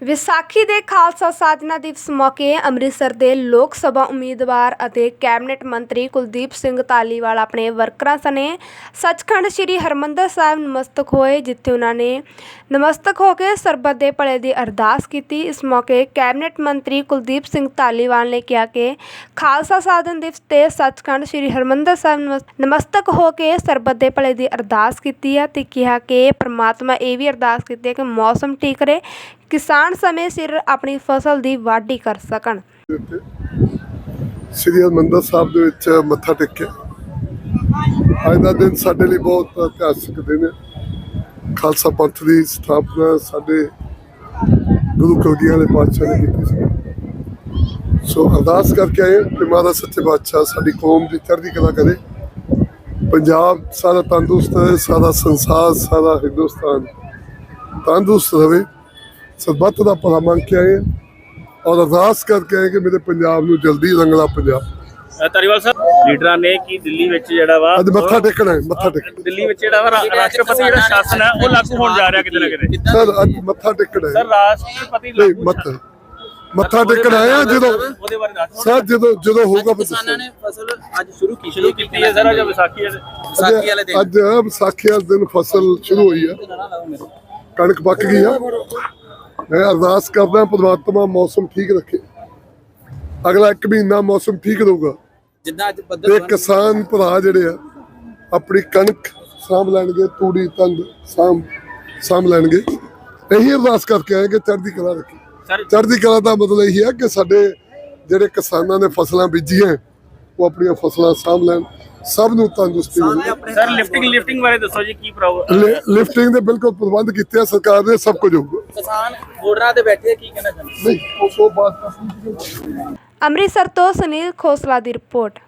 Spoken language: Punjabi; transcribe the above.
ਵਿਸਾਖੀ ਦੇ ਖਾਲਸਾ ਸਾਜਨਾ ਦਿਵਸ ਮੌਕੇ ਅੰਮ੍ਰਿਤਸਰ ਦੇ ਲੋਕ ਸਭਾ ਉਮੀਦਵਾਰ ਅਤੇ ਕੈਬਨਿਟ ਮੰਤਰੀ ਕੁਲਦੀਪ ਸਿੰਘ ਧਾਲੀਵਾਲ ਆਪਣੇ ਵਰਕਰਾਂ ਸਣੇ ਸੱਚਖੰਡ ਸ੍ਰੀ ਹਰਮੰਦਰ ਸਾਹਿਬ ਨਮਸਤਕ ਹੋਏ, ਜਿੱਥੇ ਉਹਨਾਂ ਨੇ ਨਮਸਤਕ ਹੋ ਕੇ ਸਰਬੱਤ ਦੇ ਭਲੇ ਦੀ ਅਰਦਾਸ ਕੀਤੀ। ਇਸ ਮੌਕੇ ਕੈਬਨਿਟ ਮੰਤਰੀ ਕੁਲਦੀਪ ਸਿੰਘ ਧਾਲੀਵਾਲ ਨੇ ਕਿਹਾ ਕਿ ਖਾਲਸਾ ਸਾਜਨ ਦਿਵਸ ਤੇ ਸੱਚਖੰਡ ਸ੍ਰੀ ਹਰਮੰਦਰ ਸਾਹਿਬ ਨਮਸ- ਨਮਸਤਕ ਹੋ ਕੇ ਸਰਬੱਤ ਦੇ ਭਲੇ ਦੀ ਅਰਦਾਸ ਕੀਤੀ ਹੈ ਤੇ ਕਿਹਾ ਕਿ ਪ੍ਰਮਾਤਮਾ ਇਹ ਵੀ ਅਰਦਾਸ ਕੀਤੀ ਹੈ ਕਿ ਮੌਸਮ ਠੀਕ ਰਹੇ ਕਿਸਾਨ ਸਮੇਂ ਸਿਰ ਆਪਣੀ ਫਸਲ ਦੀ ਵਾਢੀ ਕਰ ਸਕਣ। ਸ੍ਰੀ ਹਰਿਮੰਦਰ ਸਾਹਿਬ ਦੇ ਵਿੱਚ ਮੱਥਾ ਟੇਕਿਆ। ਅੱਜ ਦਾ ਦਿਨ ਸਾਡੇ ਲਈ ਬਹੁਤ ਇਤਿਹਾਸਕ ਦਿਨ ਹੈ। ਖਾਲਸਾ ਪੰਥ ਦੀ ਸਥਾਪਨਾ ਸਾਡੇ ਗੁਰੂ ਕਲਗੀਆਂ ਵਾਲੇ ਪਾਤਸ਼ਾਹ ਨੇ ਕੀਤੀ ਸੀ। ਸੋ ਅਰਦਾਸ ਕਰਕੇ ਆਏ ਕਿ ਮਹਾਰਾਜ ਸੱਚੇ ਪਾਤਸ਼ਾਹ ਸਾਡੀ ਕੌਮ ਦੀ ਚੜ੍ਹਦੀ ਕਲਾ ਕਰੇ। ਪੰਜਾਬ ਸਾਰਾ ਤੰਦਰੁਸਤ ਰਹੇ, ਸਾਰਾ ਸੰਸਾਰ, ਸਾਰਾ ਹਿੰਦੁਸਤਾਨ ਤੰਦਰੁਸਤ ਰਹੇ। ਸਰਬੱਤ ਦਾ ਭਲਾ ਮੰਗ ਕੇ ਆਏ ਹਾਂ। ਔਰ ਅਰਦਾਸ ਕਰਕੇ ਆਏ ਕਿ ਮੇਰੇ ਪੰਜਾਬ ਨੂੰ ਜਲਦੀ ਰੰਗਲਾ ਪੰਜਾਬ। ਅ, ਧਾਰੀਵਾਲ ਸਾਹਿਬ ਲੀਡਰਾਂ ਨੇ ਕੀ ਦਿੱਲੀ ਵਿੱਚ ਜਿਹੜਾ ਵਾ ਅੱਜ ਮੱਥਾ ਟੇਕਣਾ ਹੈ ਮੱਥਾ ਟੇਕਣਾ ਦਿੱਲੀ ਵਿੱਚ ਜਿਹੜਾ ਵਾ ਰਾਸ਼ਟਰਪਤੀ ਜਿਹੜਾ ਸ਼ਾਸਨ ਹੈ ਉਹ ਲਾਗੂ ਹੋਣ ਜਾ ਰਿਹਾ ਕਿਤੇ ਨਾ ਕਿਤੇ। ਸਰ ਅੱਜ ਮੱਥਾ ਟੇਕਣਾ ਸਰ ਹੈ ਰਾਸ਼ਟਰਪਤੀ ਨਹੀਂ ਲਾਗੂ ਮੱਥਾ ਮੱਥਾ ਟੇਕਣ ਆਇਆ ਜਦੋਂ ਉਹਦੇ ਬਾਰੇ ਦੱਸੋ ਸਰ ਜਦੋਂ ਜਦੋਂ ਹੋਊਗਾ ਕਿਸਾਨਾਂ ਨੇ ਫਸਲ ਅੱਜ ਸ਼ੁਰੂ ਕੀਤੀ ਸ਼ੁਰੂ ਕੀਤੀ ਹੈ ਸਰ ਅੱਜ ਵਿਸਾਖੀ ਹੈ ਵਿਸਾਖੀ ਵਾਲੇ ਦਿਨ। ਅੱਜ ਵਿਸਾਖੀ ਵਾਲੇ ਦਿਨ ਫਸਲ ਸ਼ੁਰੂ ਹੋਈ ਹੈ। ਕਣਕ ਪੱਕ ਗਈ ਆ। ਮੈਂ ਅਰਦਾਸ ਕਰਦਾ ਪ੍ਰਮਾਤਮਾ ਮੌਸਮ ਠੀਕ ਰੱਖੇ। ਅਗਲਾ ਇੱਕ ਮਹੀਨਾ ਮੌਸਮ ਠੀਕ ਰਹੂਗਾ। ਜਿੱਦਾਂ ਅੱਜ ਤੇ ਬੱਦਲ ਕਿਸਾਨ ਭਰਾ ਜਿਹੜੇ ਆ ਆਪਣੀ ਕਣਕ ਸਾਂਭ ਲੈਣਗੇ ਤੂੜੀ ਤੰਦ ਸਾਂਭ ਸਾਂਭ ਲੈਣਗੇ। ਇਹੀ ਅਰਦਾਸ ਕਰਕੇ ਆਏ ਕਿ ਚੜ੍ਹਦੀ ਕਲਾ ਰੱਖੀ। ਚੜ੍ਹਦੀ ਕਲਾ। ਦਾ ਮਤਲਬ ਇਹ ਹੈ ਕਿ ਸਾਡੇ ਜਿਹੜੇ ਕਿਸਾਨਾਂ ਨੇ ਫਸਲਾਂ ਬੀਜੀਆਂ ਉਹ ਆਪਣੀਆਂ ਫਸਲਾਂ ਸਾਂਭ ਲੈਣ। ਸਭ ਨੂੰ ਤੰਦਰੁਸਤੀ ਮਿਲੇ ਸਰ ਲਿਫਟਿੰਗ ਲਿਫਟਿੰਗ ਬਾਰੇ ਦੱਸੋ ਜੀ ਕੀ ਪ੍ਰੋਬਲਮ ਲਿਫਟਿੰਗ ਦੇ ਬਿਲਕੁਲ ਪ੍ਰਬੰਧ ਕੀਤੇ ਆ ਸਰਕਾਰ ਨੇ ਸਭ ਕੁਝ ਹੋਊਗਾ। ਕਿਸਾਨ ਬੋਰਡਰਾਂ ਤੇ ਬੈਠੇ ਕੀ ਕਹਿਣਾ ਚਾਹੁੰਦੇ? ਨਹੀਂ ਉਹ ਬਾਤ ਅੰਮ੍ਰਿਤਸਰ ਤੋਂ ਸੁਨੀਲ ਖੋਸਲਾ ਦੀ ਰਿਪੋਰਟ।